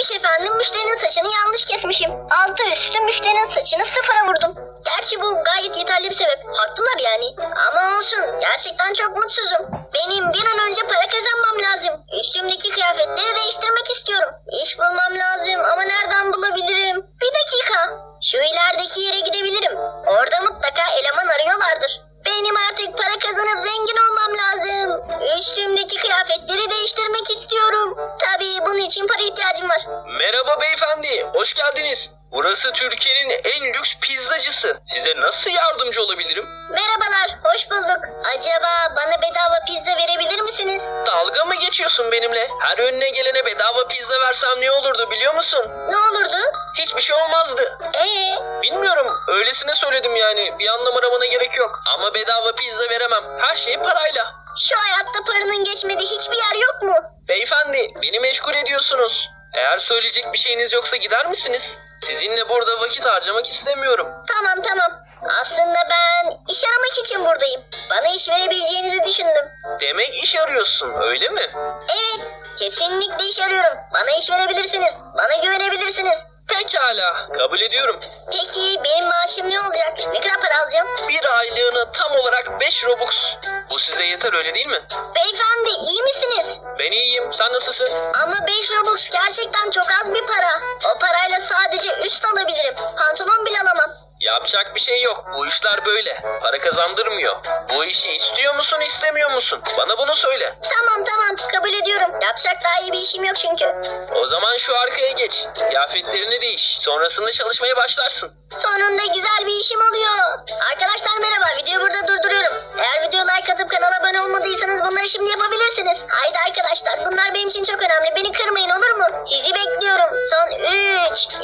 Neymiş efendim müşterinin saçını yanlış kesmişim. Altı üstü müşterinin saçını sıfıra vurdum. Gerçi bu gayet yeterli bir sebep. Haklılar yani. Ama olsun gerçekten çok mutsuzum. Benim bir an önce para kazanmam lazım. Üstümdeki kıyafetleri değiştirmek istiyorum. İş bulmam lazım ama nereden bulabilirim? Bir dakika. Şu ilerideki yere gidebilirim. Orada mutlaka eleman arıyorlardır. İçin para ihtiyacım var. Merhaba beyefendi, hoş geldiniz. Burası Türkiye'nin en lüks pizzacısı. Size nasıl yardımcı olabilirim? Merhabalar, hoş bulduk. Acaba bana bedava pizza verebilir misiniz? Dalga mı geçiyorsun benimle? Her önüne gelene bedava pizza versem ne olurdu biliyor musun? Ne olurdu? Hiçbir şey olmazdı. Ee, Bilmiyorum, öylesine söyledim yani. Bir anlam aramana gerek yok. Ama bedava pizza veremem. Her şey parayla. Şu hayatta paranın geçmediği hiçbir yer yok mu? Beyefendi, beni meşgul ediyorsunuz. Eğer söyleyecek bir şeyiniz yoksa gider misiniz? Sizinle burada vakit harcamak istemiyorum. Tamam tamam. Aslında ben iş aramak için buradayım. Bana iş verebileceğinizi düşündüm. Demek iş arıyorsun, öyle mi? Evet, kesinlikle iş arıyorum. Bana iş verebilirsiniz. Bana güvenebilirsiniz. Pekala, kabul ediyorum. Peki benim maaşım ne olacak? Ne kadar para alacağım? Bir aylığına tam olarak 5 Robux. Bu size yeter öyle değil mi? Beyefendi iyi misiniz? Ben iyiyim, sen nasılsın? Ama 5 Robux gerçekten çok az bir para. O parayla sadece üst alabilirim. Yapacak bir şey yok. Bu işler böyle. Para kazandırmıyor. Bu işi istiyor musun, istemiyor musun? Bana bunu söyle. Tamam tamam kabul ediyorum. Yapacak daha iyi bir işim yok çünkü. O zaman şu arkaya geç. Kıyafetlerini değiş. Sonrasında çalışmaya başlarsın. Sonunda güzel bir işim oluyor. Arkadaşlar merhaba. Videoyu burada durduruyorum. Eğer video like atıp kanala abone olmadıysanız bunları şimdi yapabilirsiniz. Haydi arkadaşlar bunlar benim için çok önemli. Beni kırmayın olur mu? Sizi bekliyorum. Son 3, 2,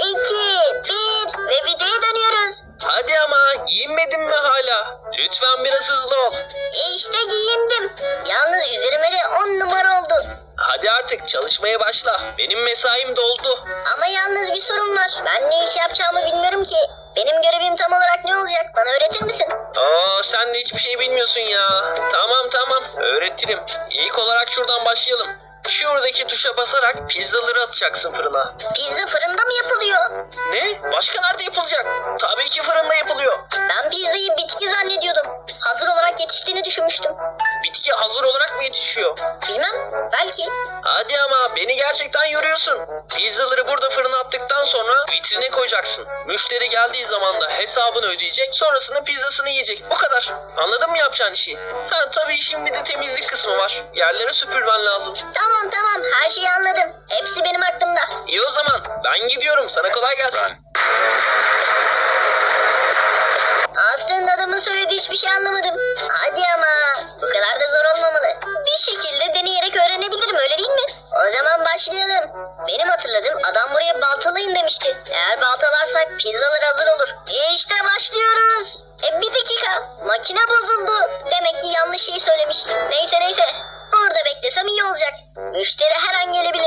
1 ve videoya dönüyoruz. Hadi ama giyinmedin mi hala? Lütfen biraz hızlı ol. E işte giyindim. Yalnız üzerime de 10 numara oldu. Hadi artık çalışmaya başla. Benim mesaim doldu. Ama yalnız bir sorun var. Ben ne iş yapacağımı bilmiyorum ki. Benim görevim tam olarak ne olacak? Bana öğretir misin? Aa sen de hiçbir şey bilmiyorsun ya. Tamam tamam öğretirim. İlk olarak şuradan başlayalım. Şuradaki tuşa basarak pizzaları atacaksın fırına. Pizza fırında mı yapılıyor? Ne? Başka nerede yapılacak? Tabii ki fırında yapılıyor. Ben pizzayı bitki zannediyordum. Hazır olarak yetiştiğini düşünmüştüm. Bitki hazır olarak mı yetişiyor? Bilmem. Belki. Hadi ama beni gerçekten yoruyorsun. Pizzaları burada fırına attıktan sonra vitrine koyacaksın. Müşteri geldiği zaman da hesabını ödeyecek. Sonrasında pizzasını yiyecek. Bu kadar. Anladın mı yapacağın işi? Ha tabii bir de temizlik kısmı var. Yerleri süpürmen lazım. Tamam tamam. Her şeyi anladım. Hepsi benim aklımda. İyi o zaman. Ben gidiyorum. Sana kolay gelsin. Aslında adamın söylediği hiçbir şey anlamadım. Hadi ama. Bu kadar da zor olmamalı. Bir şekilde deneyerek öğrenebilirim öyle değil mi? O zaman başlayalım. Benim hatırladığım adam buraya baltalayın demişti. Eğer baltalarsak pizzalar hazır olur. İşte başlıyoruz. E bir dakika. Makine bozuldu. Demek ki yanlış şey söylemiş. Neyse neyse. Burada beklesem iyi olacak. Müşteri her an gelebilir.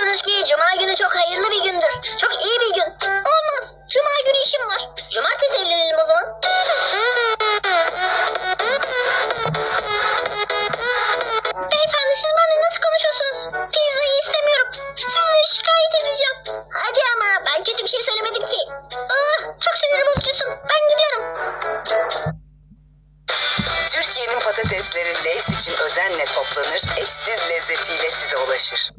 biliyorsunuz ki cuma günü çok hayırlı bir gündür. Çok iyi bir gün. Olmaz. Cuma günü işim var. Cumartesi evlenelim o zaman. Beyefendi siz benimle nasıl konuşuyorsunuz? Pizzayı istemiyorum. Sizinle şikayet edeceğim. Hadi ama ben kötü bir şey söylemedim ki. Ah, çok sinir bozucusun. Ben gidiyorum. Türkiye'nin patatesleri Lay's için özenle toplanır, eşsiz lezzetiyle size ulaşır.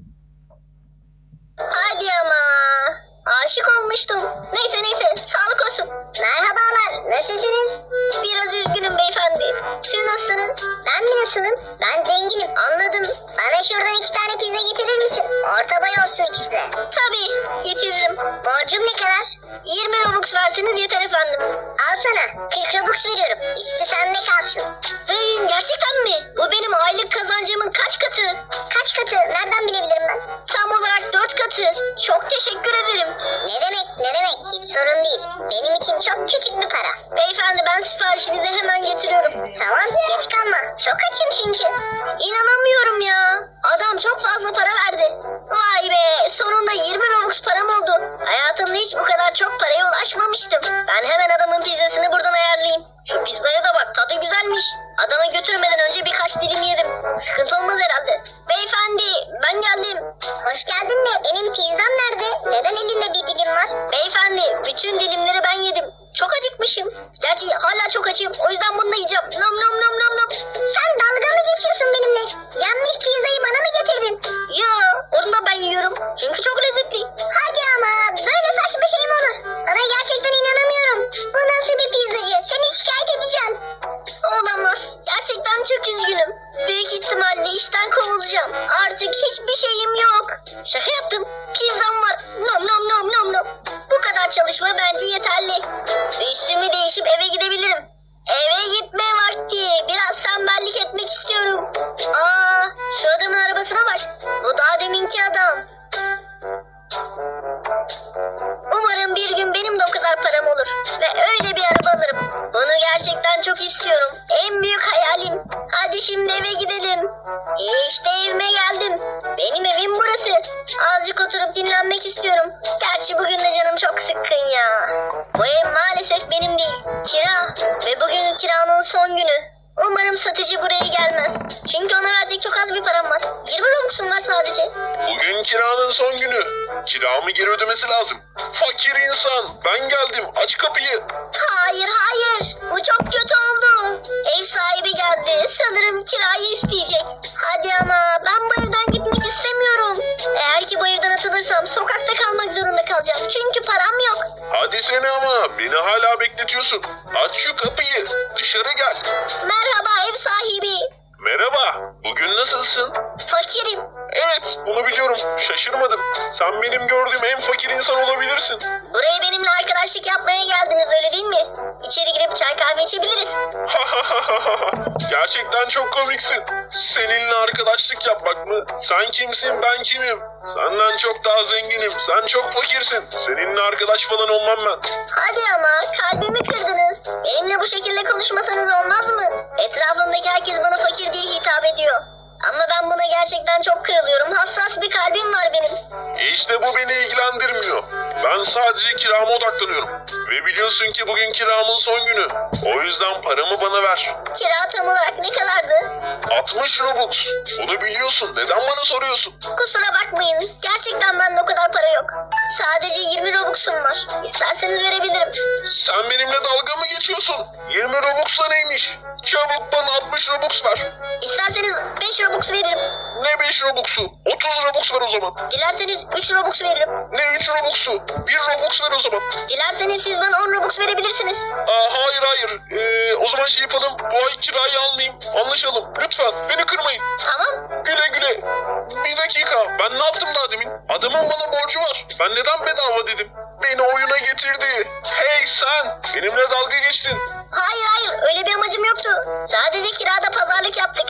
Aşık olmuştum. Neyse neyse sağlık olsun. Merhabalar nasılsınız? Biraz üzgünüm beyefendi. Siz nasılsınız? Ben mi nasılım? Ben zenginim anladım. Bana şuradan iki tane Çok açım çünkü. İnanamıyorum ya. Adam çok fazla para verdi. Vay be sonunda 20 Robux param oldu. Hayatımda hiç bu kadar çok paraya ulaşmamıştım. Ben hemen adamın pizzasını buradan ayarlayayım. Şu pizzaya da bak tadı güzelmiş. Adama götürmeden önce birkaç dilim yedim. Sıkıntı olmaz herhalde. Beyefendi ben geldim. Hoş geldin de benim pizzam nerede? Neden elinde bir dilim var? Beyefendi bütün dilimleri ben yedim. Çok acıkmışım. Gerçi hala çok açım. O yüzden bunu yiyeceğim. Nom nom nom nom nom. Sen dalga mı geçiyorsun benimle? Yanmış pizzayı bana mı getirdin? Yo onu da ben yiyorum. Çünkü çok lezzetli. Hadi ama böyle saçma şey mi olur? Sana gerçekten inanamıyorum. Bu nasıl bir pizzacı? Seni şikayet edeceğim. Kadar param olur ve öyle bir araba alırım. Bunu gerçekten çok istiyorum. En büyük hayalim. Hadi şimdi eve gidelim. İşte evime geldim. Benim evim burası. Azıcık oturup dinlenmek istiyorum. Gerçi bugün de canım çok sıkkın ya. Bu ev maalesef benim değil. Kira. Ve bugün kiranın son günü. Umarım satıcı buraya gelmez. Çünkü ona verecek çok az bir param var. 20 Robux'um var sadece. Bugün kiranın son günü. Kiramı geri ödemesi lazım. Fakir insan. Ben geldim. Aç kapıyı. Hayır hayır. Bu çok kötü oldu. Ev sahibi geldi. Sanırım kirayı isteyecek. Hadi ama ben bu evden gitmek istemiyorum. Eğer ki bu evden atılırsam sokakta kalmak zorunda kalacağım. Çünkü param yok. Hadi seni ama. Beni hala bekletiyorsun. Aç şu kapıyı. Dışarı gel. Merhaba ev sahibi. Merhaba. Bugün nasılsın? Fakirim. Evet, bunu biliyorum. Şaşırmadım. Sen benim gördüğüm en fakir insan olabilirsin. Buraya benimle arkadaşlık yapmaya geldiniz öyle değil mi? İçeri girip çay kahve içebiliriz. Gerçekten çok komiksin. Seninle arkadaşlık yapmak mı? Sen kimsin, ben kimim? Senden çok daha zenginim. Sen çok fakirsin. Seninle arkadaş falan olmam ben. Hadi ama kalbimi kırdınız. Benimle bu şekilde konuşmasanız olmaz mı? Etrafımdaki herkes bana fakir diye hitap ediyor. Ama ben buna gerçekten çok kırılıyorum. Hassas bir kalbim var benim. E işte bu beni ilgilendirmiyor. Ben sadece kirama odaklanıyorum. Ve biliyorsun ki bugün kiramın son günü. O yüzden paramı bana ver. Kira tam olarak ne kadardı? 60 Robux. Bunu biliyorsun. Neden bana soruyorsun? Kusura bakmayın. Gerçekten bende o kadar para yok. Sadece 20 Robux'um var. İsterseniz verebilirim. Sen benimle dalga mı geçiyorsun? 20 Robux da neymiş? Çabuk bana 60 Robux ver. İsterseniz 5 Robux veririm. Ne 5 Robux'u? 30 Robux ver o zaman. Dilerseniz 3 Robux veririm. Ne 3 Robux'u? 1 Robux ver o zaman. Dilerseniz siz bana 10 Robux verebilirsiniz. Aa, hayır hayır. Ee, o zaman şey yapalım. Bu ay kirayı almayayım. Anlaşalım. Lütfen beni kırmayın. Tamam. Güle güle. Bir dakika. Ben ne yaptım daha demin? Adamın bana borcu var. Ben neden bedava dedim? Beni oyuna getirdi. Hey sen. Benimle dalga geçtin. Hayır pazarlık yaptık.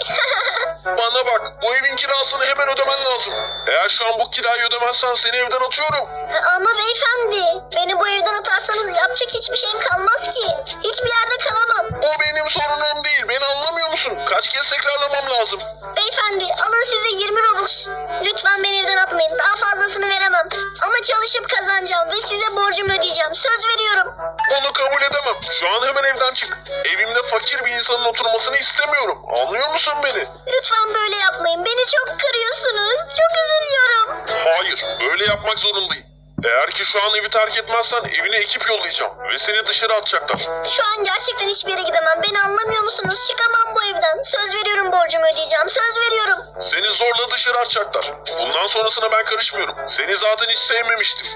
Bana bak. Bu evin kirasını hemen ödemen lazım. Eğer şu an bu kirayı ödemezsen seni evden atıyorum. Ama beyefendi beni bu evden atarsanız yapacak hiçbir şeyim kalmaz ki. Hiçbir yerde kalamam. O benim sorunum değil. Beni anlamıyor musun? Kaç kez tekrarlamam lazım. Beyefendi alın size 20 Robux. Lütfen beni evden atmayın. Daha fazlasını. Ama çalışıp kazanacağım ve size borcumu ödeyeceğim. Söz veriyorum. Onu kabul edemem. Şu an hemen evden çık. Evimde fakir bir insanın oturmasını istemiyorum. Anlıyor musun beni? Lütfen böyle yapmayın. Beni çok kırıyorsunuz. Çok üzülüyorum. Hayır, böyle yapmak zorundayım. Eğer ki şu an evi terk etmezsen evine ekip yollayacağım ve seni dışarı atacaklar. Şu an gerçekten hiçbir yere gidemem. Beni anlamıyor musunuz? Çıkamam borcumu ödeyeceğim. Söz veriyorum. Seni zorla dışarı atacaklar. Bundan sonrasına ben karışmıyorum. Seni zaten hiç sevmemiştim.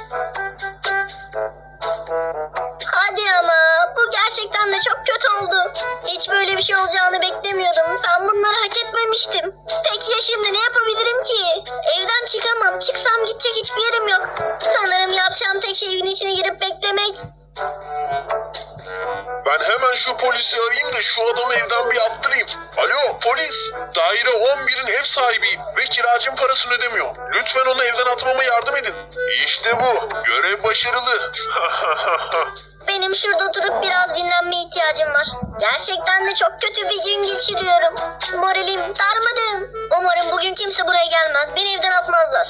Hadi ama bu gerçekten de çok kötü oldu. Hiç böyle bir şey olacağını beklemiyordum. Ben bunları hak etmemiştim. Peki ya şimdi ne yapabilirim ki? Evden çıkamam. Çıksam gidecek hiçbir yerim yok. Sanırım yapacağım tek şey evin içine girip beklemek. Ben hemen şu polisi arayayım da şu adamı evden bir attırayım. Alo polis. Daire 11'in ev sahibiyim ve kiracım parasını ödemiyor. Lütfen onu evden atmama yardım edin. İşte bu. Görev başarılı. Benim şurada oturup biraz dinlenmeye ihtiyacım var. Gerçekten de çok kötü bir gün geçiriyorum. Moralim darmadağın. Umarım bugün kimse buraya gelmez. Beni evden atmazlar.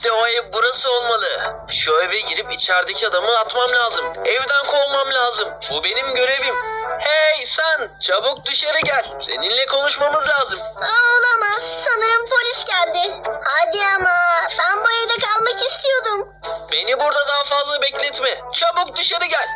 İşte o ev burası olmalı. Şu eve girip içerideki adamı atmam lazım. Evden kovmam lazım. Bu benim görevim. Hey sen çabuk dışarı gel. Seninle konuşmamız lazım. Aa, olamaz. Sanırım polis geldi. Hadi ama. Ben bu evde kalmak istiyordum. Beni burada daha fazla bekletme. Çabuk dışarı gel.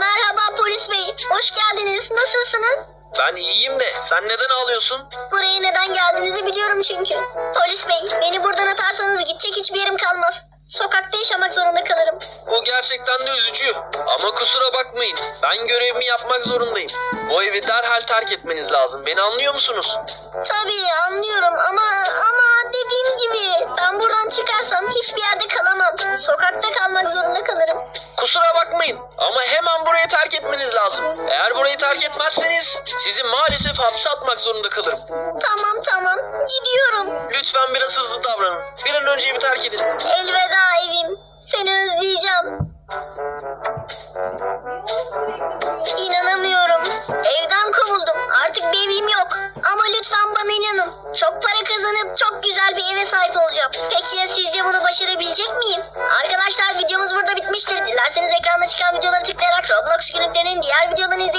Merhaba polis bey. Hoş geldiniz. Nasılsınız? Ben iyiyim de sen neden ağlıyorsun? Buraya neden geldiğinizi biliyorum çünkü. Polis bey, beni buradan atarsanız gidecek hiçbir yerim kalmaz. Sokakta yaşamak zorunda kalırım. Bu gerçekten de üzücü. Ama kusura bakmayın. Ben görevimi yapmak zorundayım. Bu evi derhal terk etmeniz lazım. Beni anlıyor musunuz? Tabii anlıyorum ama ama dediğim gibi ben buradan çıkarsam hiçbir yerde kalamam. Sokakta kalmak zorunda kalırım. Kusura bakmayın ama hemen burayı terk etmeniz lazım. Eğer burayı terk etmezseniz sizi maalesef hapse atmak zorunda kalırım. Tamam tamam gidiyorum. Lütfen biraz hızlı davranın. Bir an önce evi terk edin. Elveda evim. Seni özleyeceğim. İnanamıyorum. Evden kovuldum. Artık bir evim yok. Ama lütfen bana inanın. Çok para çok güzel bir eve sahip olacağım. Peki ya sizce bunu başarabilecek miyim? Arkadaşlar videomuz burada bitmiştir. Dilerseniz ekranda çıkan videoları tıklayarak Roblox günlüklerinin diğer videolarını izleyin.